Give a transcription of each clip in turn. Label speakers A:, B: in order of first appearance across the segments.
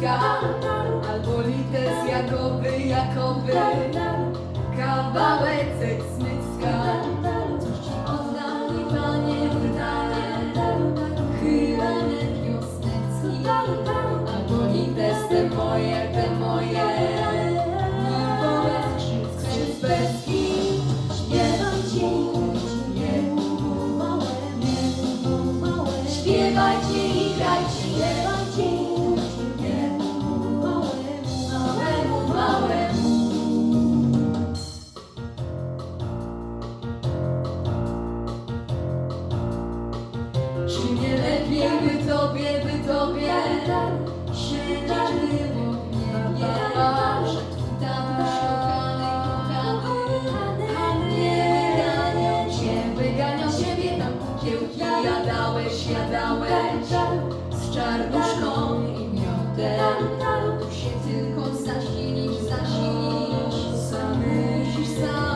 A: rękawicka Albo lites jakoby, jakoby Kawałeczek tobie, by tobie Siedzieć było w niebie twój tatuś kochany, wyganiał cię, wyganiał ciebie Tam kukiełki jadałeś, jadałeś Z czarnuszką i miodem Tu się tylko zasilić, zasilić Sam musisz samym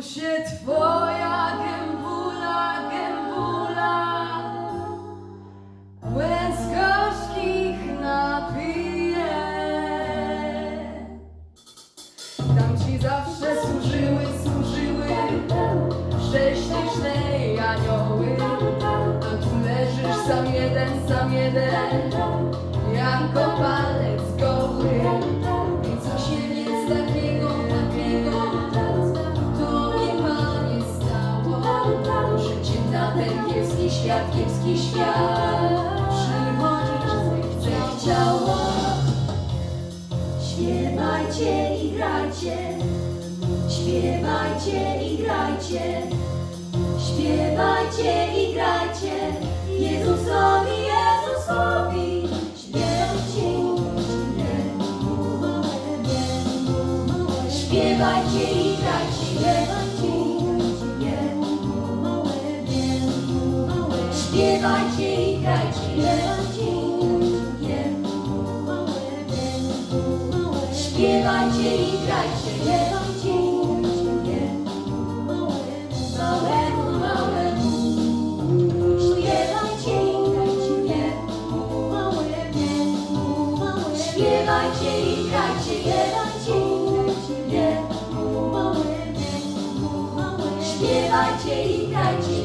A: Się twoja gębula, gębula. Łez gorzkich napije. Tam ci zawsze służyły, służyły Prześliczne anioły. A tu leżysz sam jeden, sam jeden Jako palec goły świat, kiepski świat Przychodzisz zechciało Śpiewajcie i grajcie. Śpiewajcie i grajcie. Śpiewajcie i grajcie. Jezusowi, Jezusowi. Śpiewajcie i grajcie Śpiewajcie i grajcie Małemu, małemu Śpiewajcie i grajcie Śpiewajcie i grajcie Śpiewajcie i grajcie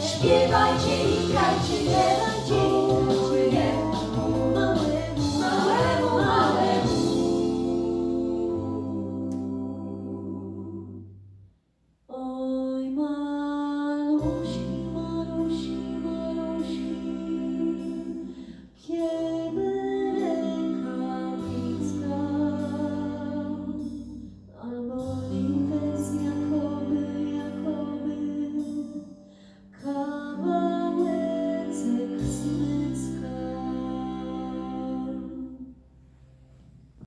A: Śpiewajcie i grajcie